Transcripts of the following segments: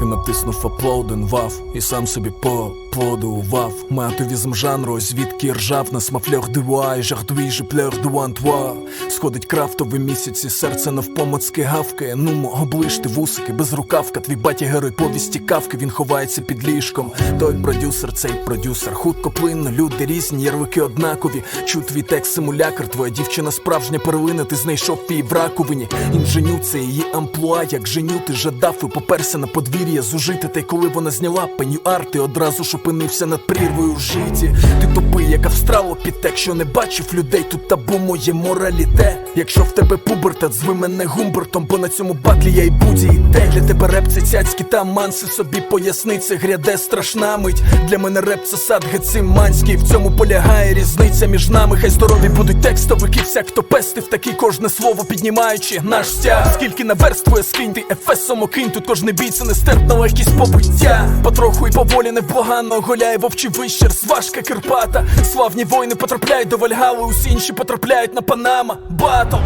Ти натиснув аплоден вав і сам собі поаплодував. Матовізм жанру, звідки ржав нас мафльох дивуай, жартуй же плех дуантуа Сходить крафтовий місяці, серце навпомацьки гавкає. Нумо, оближте вусики, без рукавка Твій батя герой повісті кавки, він ховається під ліжком. Той продюсер, цей продюсер, хутко плинно, люди різні, ярлики однакові. Чу твій текст симулякр, твоя дівчина справжня перлина, ти знайшов її в раковині. Інженю це її амплуа, як женю, ти жадав і поперся на подвір'я зужити Та й коли вона зняла пенюар, ти одразу ж опинився над прірвою в житті. Ти тупий, як австралопітек, що не бачив людей, тут табу моє мораліте. Якщо в тебе пубертат, зви мене гумбертом, бо на цьому батлі я й будь те Для тебе реп це цяцькі та манси собі поясни, це гряде страшна мить. Для мене реп це сад гециманський, в цьому полягає різниця між нами. Хай здорові будуть текстовики, всяк хто пестив такі кожне слово піднімаючи наш стяг. Скільки наверствує скинь ти ефесом окинь, тут кожний бій це нестерпна легкість побиття Потроху і поволі невблаганно голяє вовчий вищер, сважка Кирпата Славні воїни потрапляють до Вальгали, усі інші потрапляють на Панама. Батл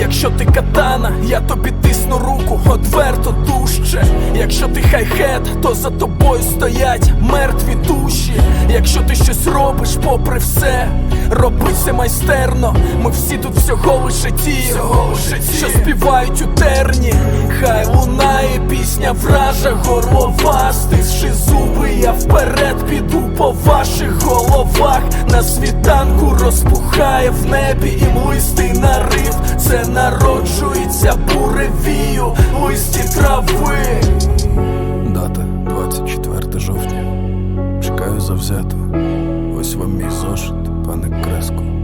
Якщо ти катана, я тобі тисну руку, одверто дужче. Якщо ти хай-хет, то за тобою стоять мертві душі. Якщо ти щось робиш попри все, роби це майстерно. Ми всі тут всього лише ті, що співають у терні Хай лунає пісня вража горлова Стисши зуби, я вперед піду по ваших головах На світанку розпухає в небі і млистий нарив Це народжується буревію листі трави Дата 24 жовтня. Чекаю завзято. Ось вам мій зошит, пане. Перевіряйте.